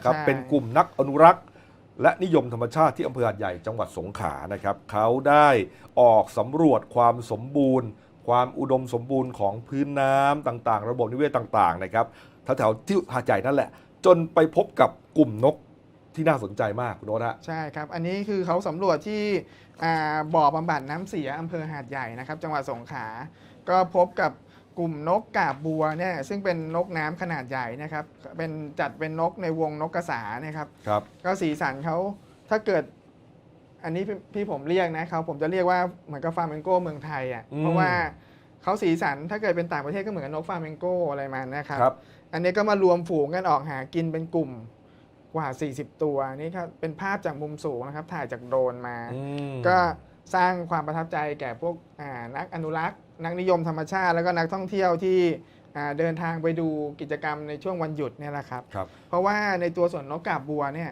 นะครับ ใช่ เป็นกลุ่มนักอนุรักษ์ และนิยมธรรมชาติที่อำเภอหาดใหญ่จังหวัดสงขลานะครับเขาได้ออกสำรวจความสมบูรณ์ ความอุดมสมบูรณ์ของพื้นน้ำต่างๆ ระบบนิเวศต่างๆนะครับแถวๆที่หาดใหญ่นั่นแหละ จนไปพบกับกลุ่มนกที่น่าสนใจมากคุณโน้ตฮะ ใช่ครับ อันนี้คือเขาสำรวจที่อ่าบ่อบำบัดน้ำเสียอำเภอหาดใหญ่นะครับ จังหวัดสงขลา ก็พบกับ กลุ่มนกกาบบัวเนี่ยซึ่งเป็นนกน้ำขนาดใหญ่นะครับ เป็นจัดเป็นนกในวงนกกระสานะครับครับ ก็สีสันเขาถ้าเกิด อันนี้พี่พี่ผมเรียกนะเขาผมจะเรียกว่าเหมือนกับฟาร์เมงโก้เมืองไทยอะ่ะอืมเพราะว่าเขาสีสันถ้าเกิดเป็นต่างประเทศก็เหมือนกับนกฟาร์เมงโก้อะไรมานะครับครับอันนี้ก็มารวมฝูงกันออกหากินเป็นกลุ่มกว่า 40 ตัวนี่ครับเป็นภาพจากมุมสูงนะครับ ถ่ายจากโดรนมาอืมก็สร้างความประทับใจแก่พวกอ่านักอนุรักษ์ นักนิยมธรรมชาติ แล้วก็นักท่องเที่ยวที่อ่าเดินทางไปดูกิจกรรมในช่วงวันหยุดเนี่ยแหละครับครับเพราะว่าในตัวสวนนกกาบบัวเนี่ย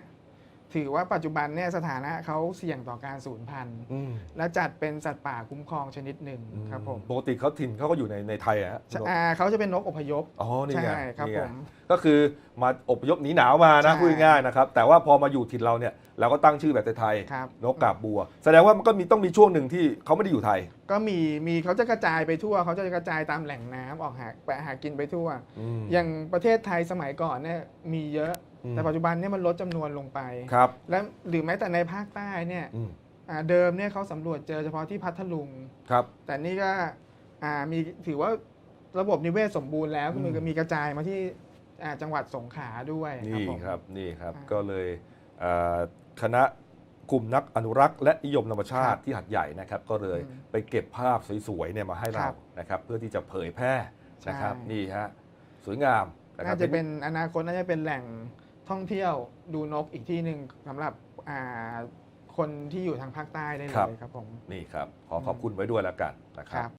ถือว่าปัจจุบันเนี่ยสถานะเขาเสี่ยงต่อการสูญพันธุ์อืมและจัดเป็นสัตว์ป่าคุ้มครองชนิดหนึ่งครับผมปกติเขาถิ่นเขาก็อยู่ในในไทยอะฮะคุณโน้ตอ่าเขาจะเป็นนกอพยพ อ๋อนี่ไงใช่ครับนี่ไงผม ก็คือมาอพยพหนีหนาวมานะใช่ พูดง่ายๆนะครับ แต่ว่าพอมาอยู่ถิ่นเราเนี่ยเราก็ตั้งชื่อแบบไทยครับ ๆนกกาบบัว แสดงว่ามันก็มีต้องมีช่วงหนึ่งที่เขาไม่ได้อยู่ไทยก็มีมีเขาจะกระจายไปทั่วเขาจะกระจายตามแหล่งน้ำออกหาไปหากินไปทั่วมอย่างประเทศไทยสมัยก่อนเนี่ยมีเยอะอืม แต่ปัจจุบันเนี่ยมันลดจำนวนลงไป ครับและหรือแม้แต่ในภาคใต้เนี่ยอืมอ่าเดิมเนี่ยเขาสำรวจเจอเฉพาะที่พัทลุงครับ แต่นี่ก็อ่ามีถือว่าระบบนิเวศสมบูรณ์แล้วอืมก็มีมีกระจายมาที่อ่าจังหวัดสงขลาด้วยนี่ผมครับนี่ครับอ่าก็เลยเอ่อคณะกลุ่มนักอนุรักษ์และนิยมธรรมชาครัติบที่หัดใหญ่นะครับ ก็เลยอืมไปเก็บภาพสวยๆเนี่ยมาให้คเรารับนะครับเพื่อที่จะเผยแพร่นะครับใช่นี่ฮะสวยงามนะครัน่าบจะเป็นอนาคตน่าจะเป็นแหล่ง ท่องเที่ยวดูนกอีกที่หนึ่งสำหรับอ่าคนที่อยู่ทางภาคใต้ได้เลยครับผม นี่ครับ ขอขอบคุณไว้ด้วยแล้วกันนะคครัรับ บ